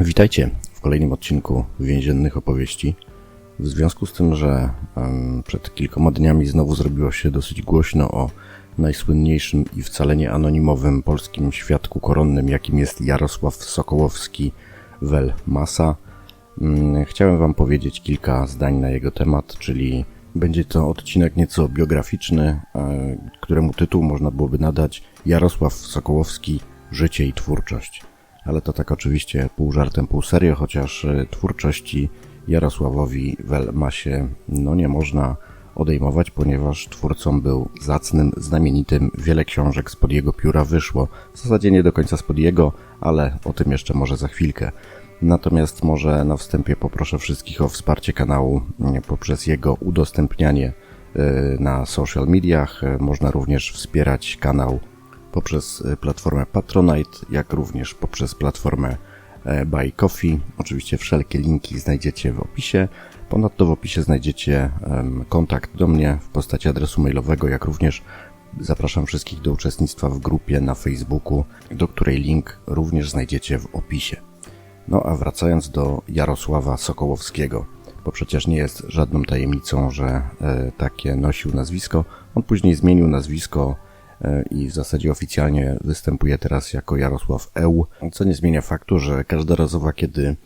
Witajcie w kolejnym odcinku więziennych opowieści. W związku z tym, że przed kilkoma dniami znowu zrobiło się dosyć głośno o najsłynniejszym i wcale nie anonimowym polskim świadku koronnym, jakim jest Jarosław Sokołowski Wel Masa, mm, chciałem Wam powiedzieć kilka zdań na jego temat, czyli będzie to odcinek nieco biograficzny, e, któremu tytuł można byłoby nadać Jarosław Sokołowski Życie i twórczość ale to tak oczywiście pół żartem, pół serio, chociaż e, twórczości Jarosławowi Welmasie no nie można odejmować, ponieważ twórcą był zacnym, znamienitym, wiele książek spod jego pióra wyszło. W zasadzie nie do końca spod jego, ale o tym jeszcze może za chwilkę. Natomiast może na wstępie poproszę wszystkich o wsparcie kanału mm, poprzez jego udostępnianie e, na social mediach. E, Można również wspierać kanał poprzez e, platformę Patronite, jak również poprzez platformę e, Buy Coffee. Oczywiście wszelkie linki znajdziecie w opisie. Ponadto w opisie znajdziecie kontakt do mnie w postaci adresu mailowego, jak również zapraszam wszystkich do uczestnictwa w grupie na Facebooku, do której link również znajdziecie w opisie. No a wracając do Jarosława Sokołowskiego, bo przecież nie jest żadną tajemnicą, że e, takie nosił nazwisko. On później zmienił nazwisko i w zasadzie oficjalnie występuje teraz jako Jarosław Eł, co nie zmienia faktu, że każdorazowo, kiedy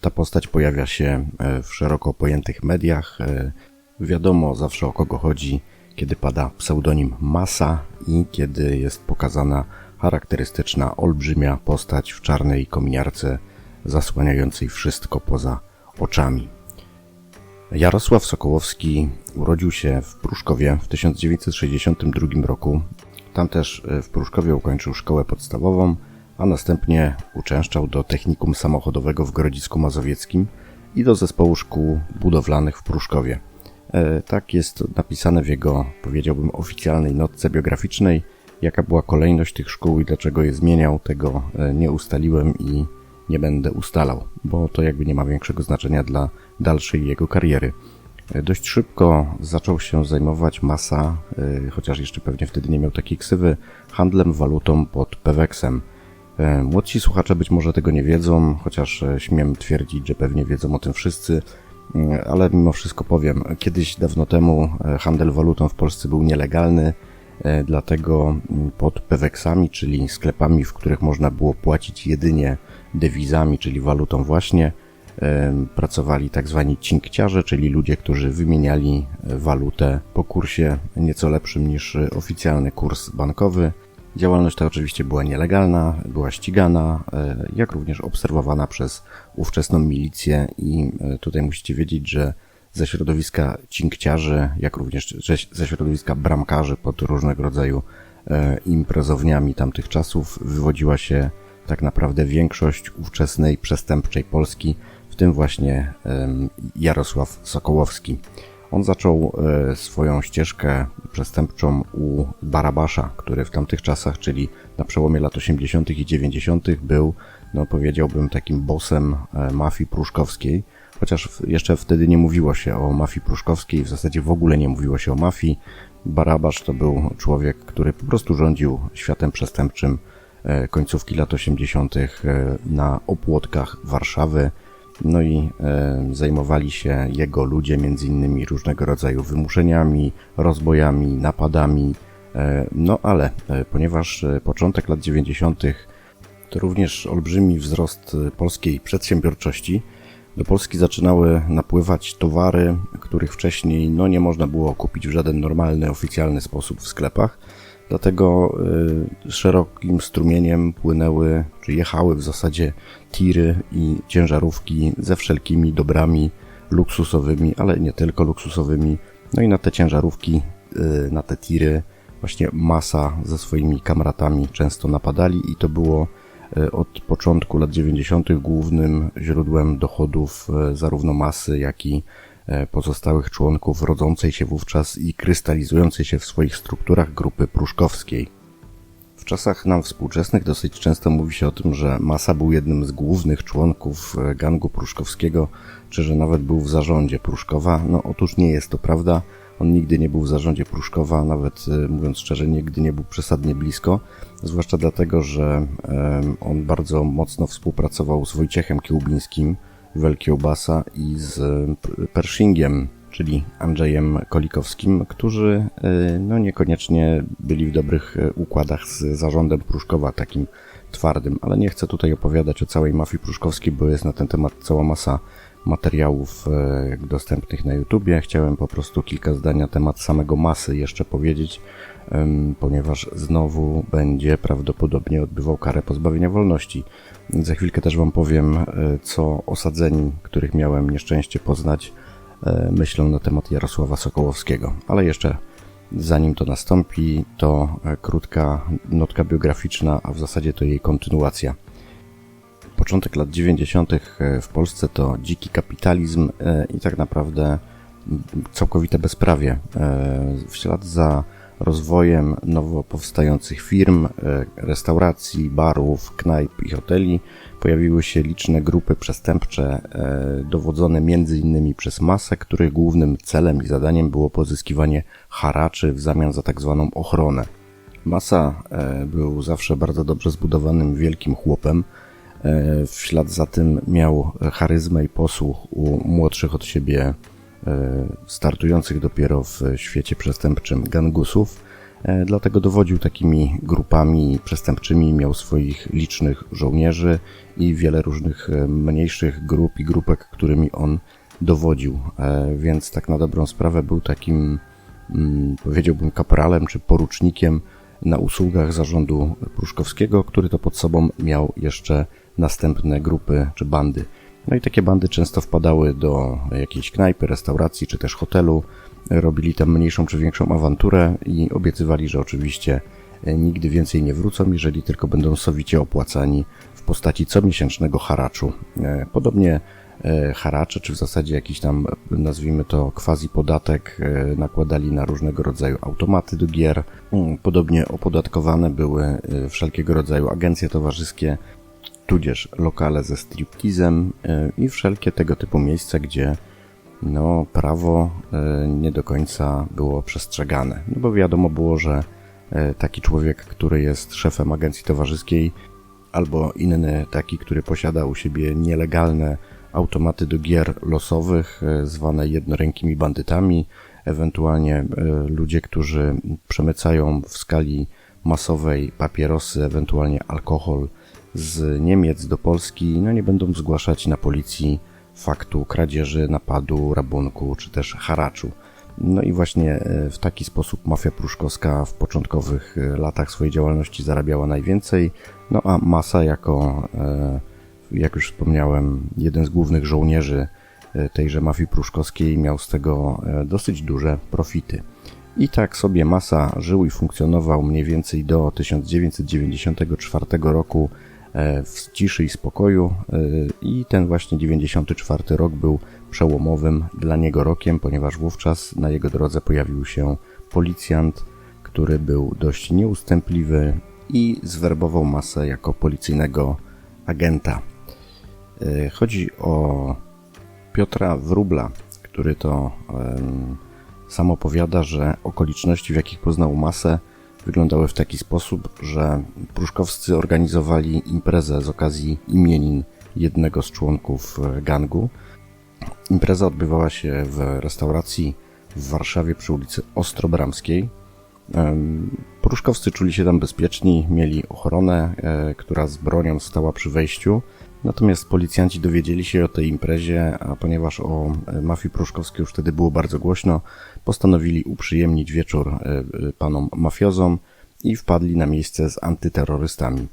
ta postać pojawia się e, w szeroko pojętych mediach, e, wiadomo zawsze o kogo chodzi, kiedy pada pseudonim Masa i kiedy jest pokazana charakterystyczna, olbrzymia postać w czarnej kominiarce zasłaniającej wszystko poza oczami. Jarosław Sokołowski urodził się w Pruszkowie w 1962 roku. Tam też e, w Pruszkowie ukończył szkołę podstawową, a następnie uczęszczał do Technikum Samochodowego w Grodzisku Mazowieckim i do Zespołu Szkół Budowlanych w Pruszkowie. E, Tak jest napisane w jego, powiedziałbym, oficjalnej notce biograficznej. Jaka była kolejność tych szkół i dlaczego je zmieniał, tego e, nie ustaliłem i nie będę ustalał, bo to jakby nie ma większego znaczenia dla dalszej jego kariery. Dość szybko zaczął się zajmować masa, e, chociaż jeszcze pewnie wtedy nie miał takiej ksywy, handlem walutą pod Peweksem. E, Młodsi słuchacze być może tego nie wiedzą, chociaż e, śmiem twierdzić, że pewnie wiedzą o tym wszyscy, Mm, ale mimo wszystko powiem. Kiedyś dawno temu e, handel walutą w Polsce był nielegalny, dlatego pod peweksami, czyli sklepami, w których można było płacić jedynie dewizami, czyli walutą właśnie, pracowali tak zwani cinkciarze, czyli ludzie, którzy wymieniali e, walutę po kursie nieco lepszym niż e, oficjalny kurs bankowy. Działalność ta oczywiście była nielegalna, była ścigana, e, jak również obserwowana przez ówczesną milicję i tutaj musicie wiedzieć, że ze środowiska cinkciarzy, jak również ze- środowiska bramkarzy pod różnego rodzaju imprezowniami tamtych czasów wywodziła się tak naprawdę większość ówczesnej przestępczej Polski, tym właśnie Jarosław Sokołowski. On zaczął e, swoją ścieżkę przestępczą u Barabasza, który w tamtych czasach, czyli na przełomie lat 80. i 90. był, no powiedziałbym, takim bossem e, mafii pruszkowskiej, chociaż jeszcze wtedy nie mówiło się o mafii pruszkowskiej, w zasadzie w ogóle nie mówiło się o mafii. Barabasz to był człowiek, który po prostu rządził światem przestępczym e, końcówki lat 80. e, na opłotkach Warszawy. No i e, zajmowali się jego ludzie między innymi różnego rodzaju wymuszeniami, rozbojami, napadami. E, no ale e, ponieważ początek lat 90. to również olbrzymi wzrost polskiej przedsiębiorczości, do Polski zaczynały napływać towary, których wcześniej no, nie można było kupić w żaden normalny, oficjalny sposób w sklepach. Dlatego y, szerokim strumieniem płynęły, czy jechały w zasadzie tiry i ciężarówki ze wszelkimi dobrami luksusowymi, ale nie tylko luksusowymi. No i na te ciężarówki, y, na te tiry właśnie masa ze swoimi kamratami często napadali i to było y, od początku lat 90. głównym źródłem dochodów zarówno masy, jak i pozostałych członków rodzącej się wówczas i krystalizującej się w swoich strukturach grupy pruszkowskiej. W czasach nam współczesnych dosyć często mówi się o tym, że Masa był jednym z głównych członków e, gangu pruszkowskiego, czy że nawet był w zarządzie Pruszkowa. No otóż nie jest to prawda, On nigdy nie był w zarządzie Pruszkowa, nawet e, mówiąc szczerze, nigdy nie był przesadnie blisko, zwłaszcza dlatego, że on bardzo mocno współpracował z Wojciechem Kiełbińskim, Wielkiełbasa i z Pershingiem, czyli Andrzejem Kolikowskim, którzy no niekoniecznie byli w dobrych układach z zarządem Pruszkowa, takim twardym, ale nie chcę tutaj opowiadać o całej mafii pruszkowskiej, bo jest na ten temat cała masa materiałów e, dostępnych na YouTubie. Chciałem po prostu kilka zdań na temat samego masy jeszcze powiedzieć, ponieważ znowu będzie prawdopodobnie odbywał karę pozbawienia wolności. Za chwilkę też Wam powiem, e, co osadzeni, których miałem nieszczęście poznać, e, myślą na temat Jarosława Sokołowskiego. Ale jeszcze Zanim to nastąpi, to krótka notka biograficzna, a w zasadzie to jej kontynuacja. Początek lat 90. E, w Polsce to dziki kapitalizm e, i tak naprawdę całkowite bezprawie. W ślad za rozwojem nowo powstających firm, e, restauracji, barów, knajp i hoteli pojawiły się liczne grupy przestępcze e, dowodzone m.in. przez masę, których głównym celem i zadaniem było pozyskiwanie haraczy w zamian za tak zwaną ochronę. Masa e, był zawsze bardzo dobrze zbudowanym wielkim chłopem. W ślad za tym miał charyzmę i posłuch u młodszych od siebie E, startujących dopiero w świecie przestępczym gangusów. E, dlatego dowodził takimi grupami przestępczymi, miał swoich licznych żołnierzy i wiele różnych e, mniejszych grup i grupek, którymi on dowodził. Więc tak na dobrą sprawę był takim, mm, powiedziałbym, kapralem czy porucznikiem na usługach zarządu pruszkowskiego, który to pod sobą miał jeszcze następne grupy czy bandy. No i takie bandy często wpadały do jakiejś knajpy, restauracji czy też hotelu, robili tam mniejszą czy większą awanturę i obiecywali, że oczywiście e, nigdy więcej nie wrócą, jeżeli tylko będą sowicie opłacani w postaci comiesięcznego haraczu. E, podobnie e, haracze, czy w zasadzie jakiś tam, nazwijmy to quasi podatek, nakładali na różnego rodzaju automaty do gier. Mm, podobnie opodatkowane były wszelkiego rodzaju agencje towarzyskie, tudzież lokale ze striptizem e, i wszelkie tego typu miejsca, gdzie no, prawo e, nie do końca było przestrzegane. No bo wiadomo było, że e, taki człowiek, który jest szefem agencji towarzyskiej, albo inny taki, który posiada u siebie nielegalne automaty do gier losowych, zwane jednorękimi bandytami, ewentualnie ludzie, którzy przemycają w skali masowej papierosy, ewentualnie alkohol z Niemiec do Polski no nie będą zgłaszać na policji faktu kradzieży, napadu, rabunku czy też haraczu. No i właśnie e, w taki sposób mafia pruszkowska w początkowych e, latach swojej działalności zarabiała najwięcej, no a masa jako, e, jak już wspomniałem, jeden z głównych żołnierzy tejże mafii pruszkowskiej miał z tego dosyć duże profity. I tak sobie masa żył i funkcjonował mniej więcej do 1994 roku w ciszy i spokoju e, i ten właśnie 94 rok był przełomowym dla niego rokiem, ponieważ wówczas na jego drodze pojawił się policjant, który był dość nieustępliwy i zwerbował masę jako policyjnego agenta. E, chodzi o Piotra Wróbla, który to sam opowiada, że okoliczności, w jakich poznał masę, wyglądały w taki sposób, że pruszkowscy organizowali imprezę z okazji imienin jednego z członków e, gangu. Impreza odbywała się w restauracji w Warszawie przy ulicy Ostrobramskiej. Pruszkowscy czuli się tam bezpieczni, mieli ochronę, e, która z bronią stała przy wejściu. Natomiast policjanci dowiedzieli się o tej imprezie, a ponieważ o e, mafii pruszkowskiej już wtedy było bardzo głośno, postanowili uprzyjemnić wieczór e, e, panom mafiozom i wpadli na miejsce z antyterrorystami.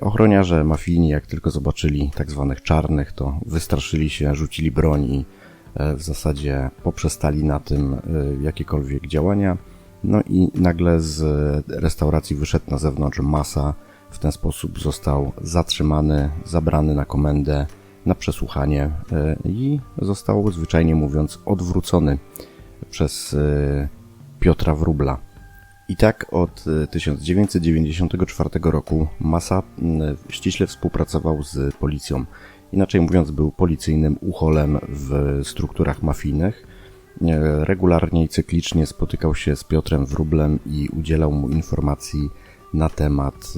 Ochroniarze mafijni, jak tylko zobaczyli tak zwanych czarnych, to wystraszyli się, rzucili broń i w zasadzie poprzestali na tym jakiekolwiek działania. No i nagle z restauracji wyszedł na zewnątrz masa w ten sposób został zatrzymany, zabrany na komendę, na przesłuchanie e, i został zwyczajnie mówiąc odwrócony przez e, Piotra Wróbla. I tak od 1994 e, roku Masa ściśle współpracował z policją. Inaczej mówiąc, był policyjnym ucholem w strukturach mafijnych. regularnie i cyklicznie spotykał się z Piotrem Wróblem i udzielał mu informacji na temat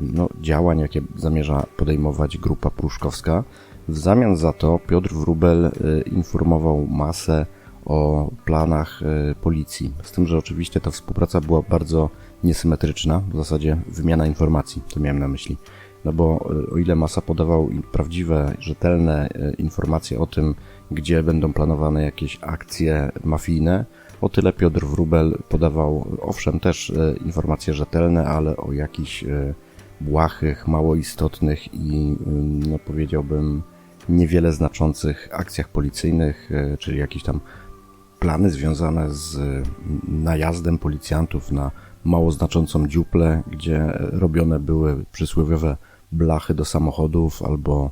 no, działań, jakie zamierza podejmować grupa pruszkowska. W zamian za to Piotr Wróbel informował masę o planach policji. Z tym, że oczywiście ta współpraca była bardzo niesymetryczna, w zasadzie wymiana informacji, to miałem na myśli. No bo o ile Masa podawał prawdziwe, rzetelne informacje o tym, gdzie będą planowane jakieś akcje mafijne. O tyle Piotr Wrubel podawał, owszem, też e, informacje rzetelne, ale o jakichś e, błahych, mało istotnych i, no powiedziałbym, niewiele znaczących akcjach policyjnych, e, czyli jakieś tam plany związane z najazdem policjantów na mało znaczącą dziuplę, gdzie robione były przysłowiowe blachy do samochodów albo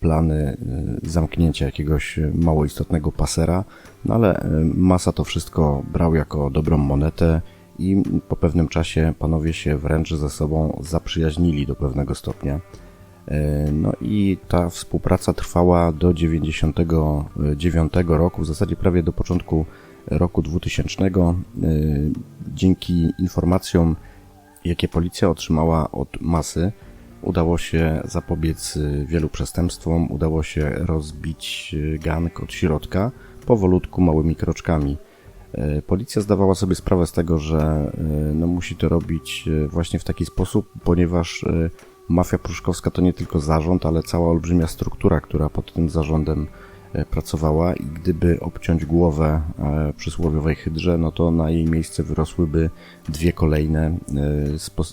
plany y, zamknięcia jakiegoś mało istotnego pasera, no ale y, masa to wszystko brał jako dobrą monetę i po pewnym czasie panowie się wręcz ze sobą zaprzyjaźnili do pewnego stopnia. Y, no i ta współpraca trwała do 99 roku, w zasadzie prawie do początku roku 2000. Dzięki informacjom, jakie policja otrzymała od masy, Udało się zapobiec wielu przestępstwom, udało się rozbić gang od środka, powolutku, małymi kroczkami. Y, policja zdawała sobie sprawę z tego, że no, musi to robić właśnie w taki sposób, ponieważ mafia pruszkowska to nie tylko zarząd, ale cała olbrzymia struktura, która pod tym zarządem E, pracowała i gdyby obciąć głowę e, przysłowiowej hydrze, no to na jej miejsce wyrosłyby dwie kolejne e,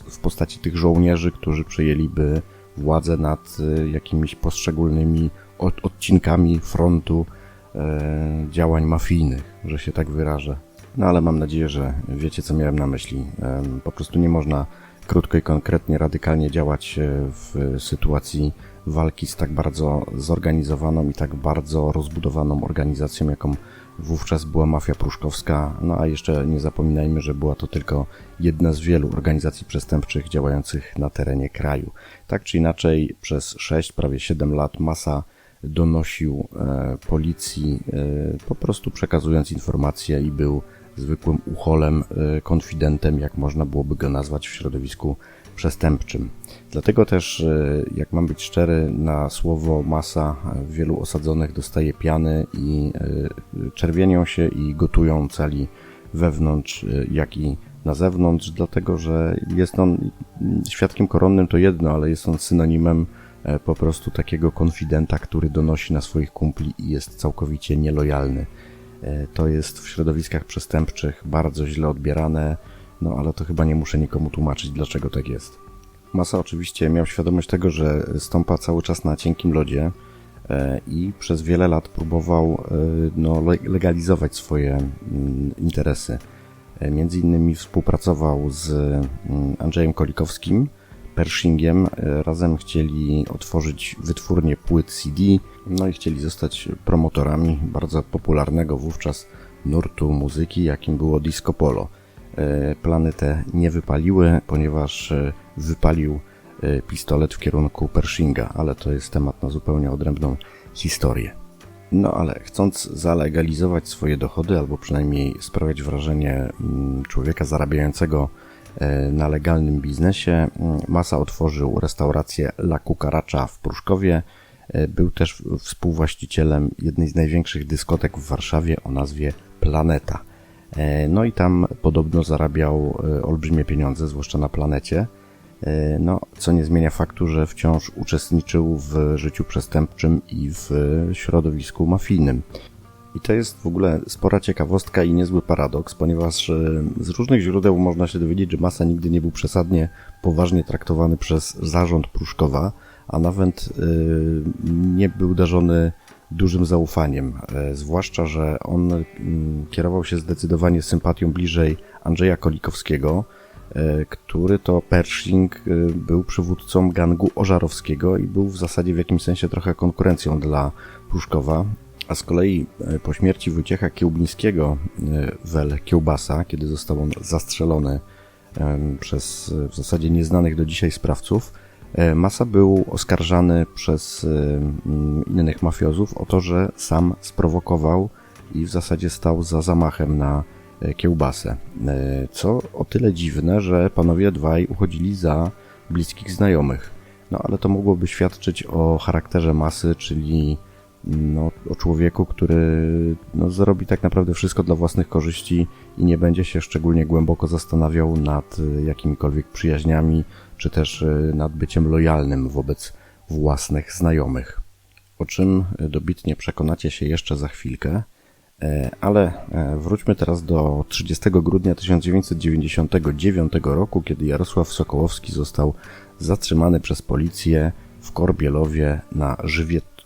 w postaci tych żołnierzy, którzy przejęliby władzę nad jakimiś poszczególnymi odcinkami frontu działań mafijnych, że się tak wyrażę. No ale mam nadzieję, że wiecie, co miałem na myśli. Po prostu nie można krótko i konkretnie, radykalnie działać w sytuacji walki z tak bardzo zorganizowaną i tak bardzo rozbudowaną organizacją, jaką wówczas była mafia pruszkowska. No a jeszcze nie zapominajmy, że była to tylko jedna z wielu organizacji przestępczych działających na terenie kraju. Tak czy inaczej, przez 6, prawie 7 lat masa donosił e, policji, e, po prostu przekazując informacje i był zwykłym ucholem, e, konfidentem, jak można byłoby go nazwać w środowisku przestępczym. Dlatego też, e, jak mam być szczery, na słowo masa wielu osadzonych dostaje piany i e, czerwienią się i gotują cali wewnątrz, e, jak i na zewnątrz, dlatego że jest on świadkiem koronnym to jedno, ale jest on synonimem po prostu takiego konfidenta, który donosi na swoich kumpli i jest całkowicie nielojalny. To jest w środowiskach przestępczych bardzo źle odbierane, no ale to chyba nie muszę nikomu tłumaczyć, dlaczego tak jest. Masa oczywiście miał świadomość tego, że stąpa cały czas na cienkim lodzie e, i przez wiele lat próbował e, no, legalizować swoje mm, interesy. E, między innymi współpracował z mm, Andrzejem Kolikowskim, Pershingiem. Razem chcieli otworzyć wytwórnię płyt CD, no i chcieli zostać promotorami bardzo popularnego wówczas nurtu muzyki, jakim było disco polo. E, plany te nie wypaliły, ponieważ e, wypalił e, pistolet w kierunku Pershinga, ale to jest temat na zupełnie odrębną historię. No ale chcąc zalegalizować swoje dochody, albo przynajmniej sprawiać wrażenie mm, człowieka zarabiającego na legalnym biznesie, mm, Masa otworzył restaurację La Cucaracha w Pruszkowie. Był też współwłaścicielem jednej z największych dyskotek w Warszawie o nazwie Planeta – E, no i tam podobno zarabiał e, olbrzymie pieniądze, zwłaszcza na planecie. E, no, co nie zmienia faktu, że wciąż uczestniczył w życiu przestępczym i w środowisku mafijnym. I to jest w ogóle spora ciekawostka i niezły paradoks, ponieważ z różnych źródeł można się dowiedzieć, że Masa nigdy nie był przesadnie poważnie traktowany przez zarząd Pruszkowa, a nawet nie był darzony dużym zaufaniem, e, zwłaszcza, że on kierował się zdecydowanie sympatią bliżej Andrzeja Kolikowskiego, e, który to Pershing e, był przywódcą gangu Ożarowskiego i był w zasadzie w jakimś sensie trochę konkurencją dla Pruszkowa. A z kolei po śmierci Wojciecha Kiełbińskiego, wel Kiełbasa, kiedy został on zastrzelony przez w zasadzie nieznanych do dzisiaj sprawców, E, Masa był oskarżany przez e, mm, innych mafiozów o to, że sam sprowokował i w zasadzie stał za zamachem na e, kiełbasę. E, co o tyle dziwne, że panowie dwaj uchodzili za bliskich znajomych. No ale to mogłoby świadczyć o charakterze masy, czyli no, o człowieku, który no, zrobi tak naprawdę wszystko dla własnych korzyści i nie będzie się szczególnie głęboko zastanawiał nad e, jakimikolwiek przyjaźniami, czy też e, nad byciem lojalnym wobec własnych znajomych. O czym dobitnie przekonacie się jeszcze za chwilkę. E, ale wróćmy teraz do 30 grudnia 1999 roku, kiedy Jarosław Sokołowski został zatrzymany przez policję w Korbielowie na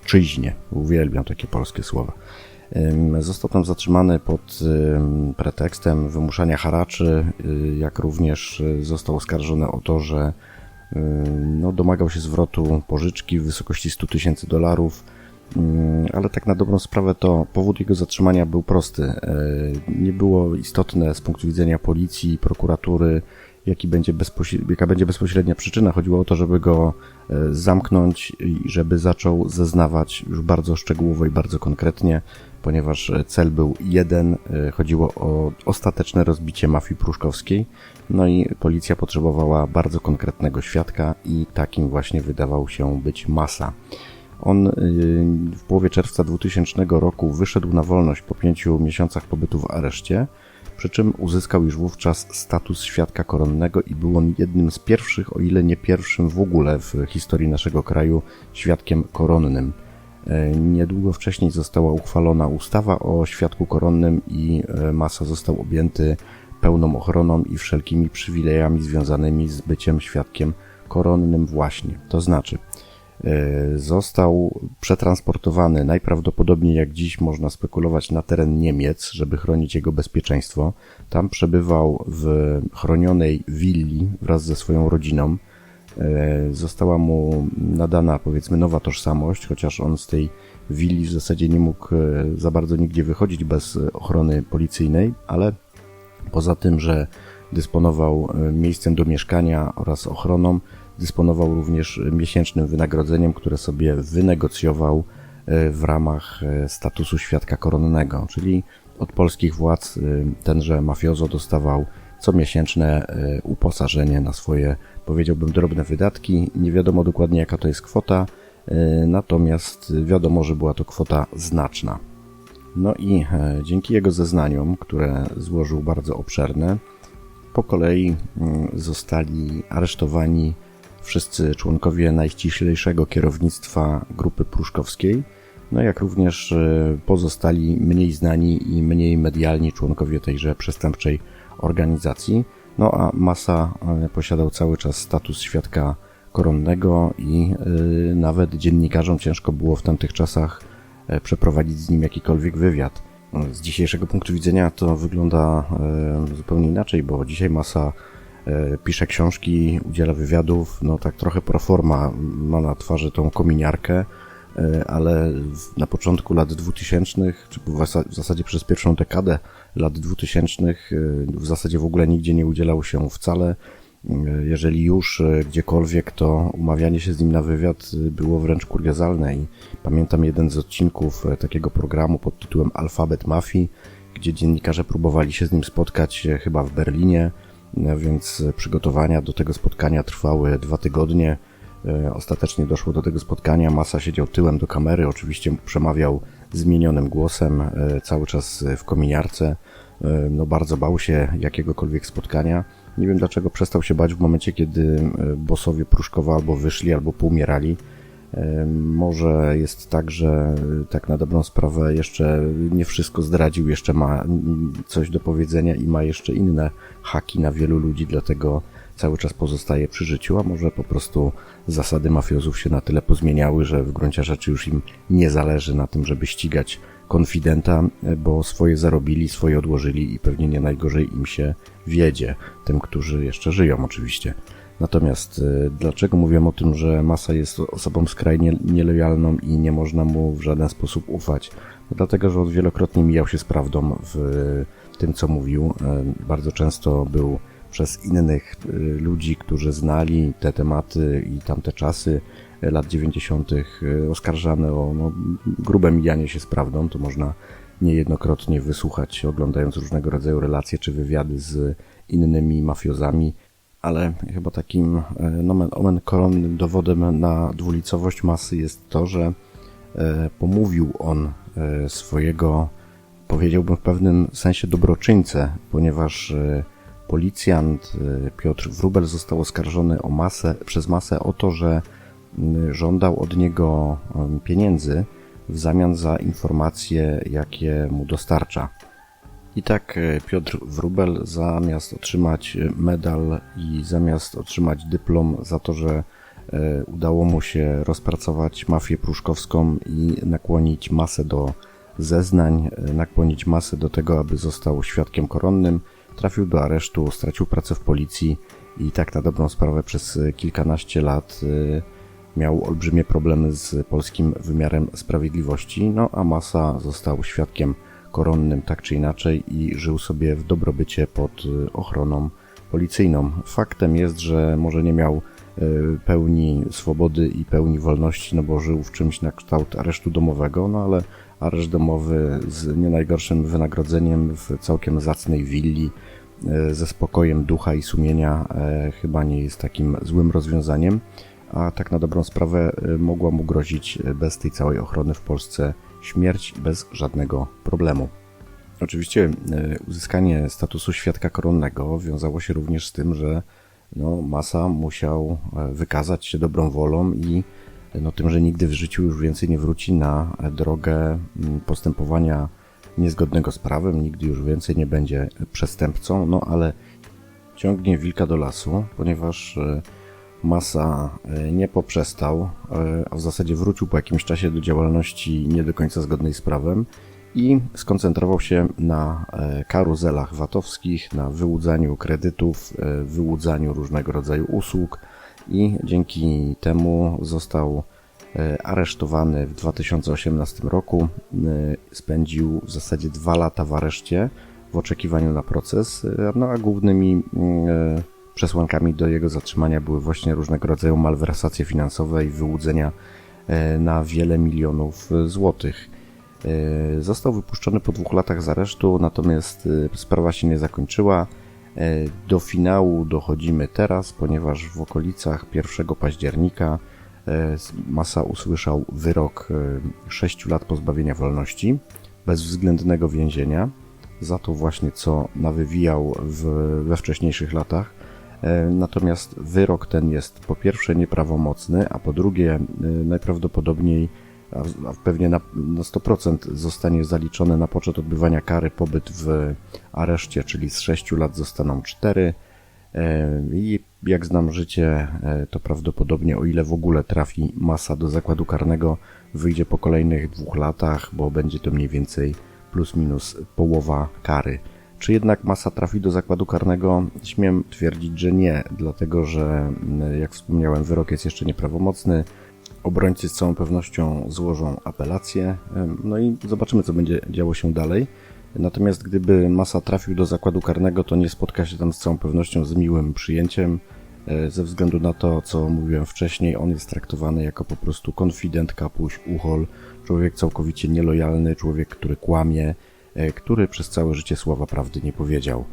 Żywiecczyźnie. Uwielbiam takie polskie słowa. Został tam zatrzymany pod pretekstem wymuszania haraczy, y, jak również y, został oskarżony o to, że y, no, domagał się zwrotu pożyczki w wysokości 100 tysięcy dolarów, ale tak na dobrą sprawę to powód jego zatrzymania był prosty. Nie było istotne z punktu widzenia policji, prokuratury, jaki będzie jaka będzie bezpośrednia przyczyna. Chodziło o to, żeby go e, zamknąć i żeby zaczął zeznawać już bardzo szczegółowo i bardzo konkretnie, ponieważ e, cel był jeden. E, chodziło o ostateczne rozbicie mafii pruszkowskiej. No i policja potrzebowała bardzo konkretnego świadka i takim właśnie wydawał się być Masa. On w połowie czerwca 2000 roku wyszedł na wolność po pięciu miesiącach pobytu w areszcie przy czym uzyskał już wówczas status świadka koronnego i był on jednym z pierwszych, o ile nie pierwszym w ogóle w historii naszego kraju świadkiem koronnym. E, niedługo wcześniej została uchwalona ustawa o świadku koronnym i e, Masa został objęty pełną ochroną i wszelkimi przywilejami związanymi z byciem świadkiem koronnym właśnie. To znaczy, został przetransportowany najprawdopodobniej, jak dziś można spekulować, na teren Niemiec, żeby chronić jego bezpieczeństwo. Tam przebywał w chronionej willi wraz ze swoją rodziną. E, została mu nadana, powiedzmy, nowa tożsamość, chociaż on z tej willi w zasadzie nie mógł e, za bardzo nigdzie wychodzić bez ochrony policyjnej, ale poza tym, że dysponował miejscem do mieszkania oraz ochroną, Dysponował również miesięcznym wynagrodzeniem, które sobie wynegocjował e, w ramach e, statusu świadka koronnego, czyli od polskich władz e, tenże mafiozo dostawał comiesięczne uposażenie na swoje, powiedziałbym, drobne wydatki. Nie wiadomo dokładnie jaka to jest kwota, natomiast wiadomo, że była to kwota znaczna. No i dzięki jego zeznaniom, które złożył bardzo obszerne, po kolei mm, zostali aresztowani wszyscy członkowie najściślejszego kierownictwa grupy pruszkowskiej, no jak również e, pozostali mniej znani i mniej medialni członkowie tejże przestępczej organizacji. No a Masa e, posiadał cały czas status świadka koronnego i e, nawet dziennikarzom ciężko było w tamtych czasach przeprowadzić z nim jakikolwiek wywiad. Z dzisiejszego punktu widzenia to wygląda zupełnie inaczej, bo dzisiaj Masa pisze książki, udziela wywiadów, no tak trochę proforma ma na twarzy tą kominiarkę, e, ale na początku lat 2000, czy w zasadzie przez pierwszą dekadę lat 2000 e, w zasadzie w ogóle nigdzie nie udzielał się wcale. Jeżeli już gdziekolwiek, to umawianie się z nim na wywiad było wręcz kuriozalne i pamiętam jeden z odcinków takiego programu pod tytułem Alfabet Mafii, gdzie dziennikarze próbowali się z nim spotkać chyba w Berlinie, więc przygotowania do tego spotkania trwały dwa tygodnie. E, ostatecznie doszło do tego spotkania. Masa siedział tyłem do kamery, oczywiście przemawiał zmienionym głosem, e, cały czas w kominiarce. E, no bardzo bał się jakiegokolwiek spotkania. Nie wiem dlaczego przestał się bać w momencie, kiedy bosowie Pruszkowa albo wyszli, albo poumierali. Może jest tak, że tak na dobrą sprawę jeszcze nie wszystko zdradził, jeszcze ma coś do powiedzenia i ma jeszcze inne haki na wielu ludzi, dlatego cały czas pozostaje przy życiu, a może po prostu zasady mafiozów się na tyle pozmieniały, że w gruncie rzeczy już im nie zależy na tym, żeby ścigać konfidenta, bo swoje zarobili, swoje odłożyli i pewnie nie najgorzej im się wiedzie, tym, którzy jeszcze żyją oczywiście. Natomiast e, dlaczego mówię o tym, że Masa jest osobą skrajnie nielojalną i nie można mu w żaden sposób ufać? No dlatego, że on wielokrotnie mijał się z prawdą w tym, co mówił. E, bardzo często był przez innych e, ludzi, którzy znali te tematy i tamte czasy lat 90. oskarżany o no, grube mijanie się z prawdą, to można niejednokrotnie wysłuchać, oglądając różnego rodzaju relacje czy wywiady z innymi mafiozami, ale chyba takim e, nomen omen koronnym dowodem na dwulicowość masy jest to, że e, pomówił on e, swojego, powiedziałbym w pewnym sensie dobroczyńcę, ponieważ policjant Piotr Wrubel został oskarżony o masę, przez masę o to, że żądał od niego pieniędzy w zamian za informacje, jakie mu dostarcza. I tak e, Piotr Wrubel zamiast otrzymać medal i zamiast otrzymać dyplom za to, że e, udało mu się rozpracować mafię pruszkowską i nakłonić masę do zeznań, e, nakłonić masę do tego, aby został świadkiem koronnym, trafił do aresztu, stracił pracę w policji i tak na dobrą sprawę przez kilkanaście lat miał olbrzymie problemy z polskim wymiarem sprawiedliwości, no a Masa został świadkiem koronnym tak czy inaczej i żył sobie w dobrobycie pod y, ochroną policyjną. Faktem jest, że może nie miał y, pełni swobody i pełni wolności, no bo żył w czymś na kształt aresztu domowego, no ale areszt domowy z nie najgorszym wynagrodzeniem w całkiem zacnej willi y, ze spokojem ducha i sumienia chyba nie jest takim złym rozwiązaniem a tak na dobrą sprawę mogła mu grozić bez tej całej ochrony w Polsce śmierć bez żadnego problemu. Oczywiście y, uzyskanie statusu świadka koronnego wiązało się również z tym, że no, Masa musiał wykazać się dobrą wolą i no, tym, że nigdy w życiu już więcej nie wróci na drogę postępowania niezgodnego z prawem, nigdy już więcej nie będzie przestępcą, no ale ciągnie wilka do lasu, ponieważ Masa e, nie poprzestał, e, a w zasadzie wrócił po jakimś czasie do działalności nie do końca zgodnej z prawem i skoncentrował się na e, karuzelach VAT-owskich, na wyłudzaniu kredytów, wyłudzaniu różnego rodzaju usług i dzięki temu został aresztowany w 2018 roku. Spędził w zasadzie dwa lata w areszcie w oczekiwaniu na proces, no a głównymi Przesłankami do jego zatrzymania były właśnie różnego rodzaju malwersacje finansowe i wyłudzenia e, na wiele milionów złotych. E, został wypuszczony po dwóch latach z aresztu, natomiast e, sprawa się nie zakończyła. Do finału dochodzimy teraz, ponieważ w okolicach 1 października Masa usłyszał wyrok 6 lat pozbawienia wolności, bezwzględnego więzienia, za to właśnie co nawywijał w, we wcześniejszych latach. E, natomiast wyrok ten jest po pierwsze nieprawomocny, a po drugie e, najprawdopodobniej, a pewnie na, na 100% zostanie zaliczony na poczet odbywania kary pobyt w areszcie, czyli z 6 lat zostaną 4. E, I jak znam życie, to prawdopodobnie, o ile w ogóle trafi masa do zakładu karnego, wyjdzie po kolejnych dwóch latach, bo będzie to mniej więcej plus minus połowa kary. Czy jednak masa trafi do zakładu karnego? Śmiem twierdzić, że nie, dlatego że, mm, jak wspomniałem, wyrok jest jeszcze nieprawomocny. Obrońcy z całą pewnością złożą apelację, no i zobaczymy, co będzie działo się dalej. Natomiast gdyby masa trafił do zakładu karnego, to nie spotka się tam z całą pewnością z miłym przyjęciem. E, ze względu na to, co mówiłem wcześniej, on jest traktowany jako po prostu konfident, kapuś, uchol, człowiek całkowicie nielojalny, człowiek, który kłamie, który przez całe życie słowa prawdy nie powiedział.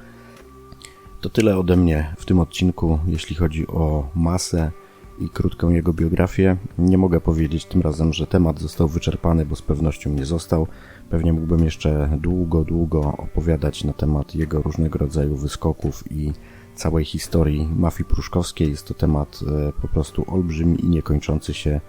To tyle ode mnie w tym odcinku, jeśli chodzi o masę i krótką jego biografię. Nie mogę powiedzieć tym razem, że temat został wyczerpany, bo z pewnością nie został. Pewnie mógłbym jeszcze długo, długo opowiadać na temat jego różnego rodzaju wyskoków i całej historii mafii pruszkowskiej. Jest to temat e, po prostu olbrzymi i niekończący się.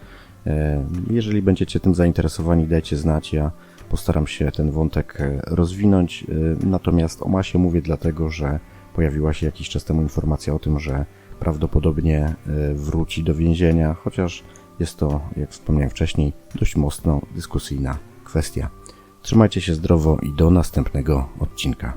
E, jeżeli będziecie tym zainteresowani, dajcie znać. Ja Postaram się ten wątek e, rozwinąć, e, natomiast o masie mówię dlatego, że pojawiła się jakiś czas temu informacja o tym, że prawdopodobnie e, wróci do więzienia, chociaż jest to, jak wspomniałem wcześniej, dość mocno dyskusyjna kwestia. Trzymajcie się zdrowo i do następnego odcinka.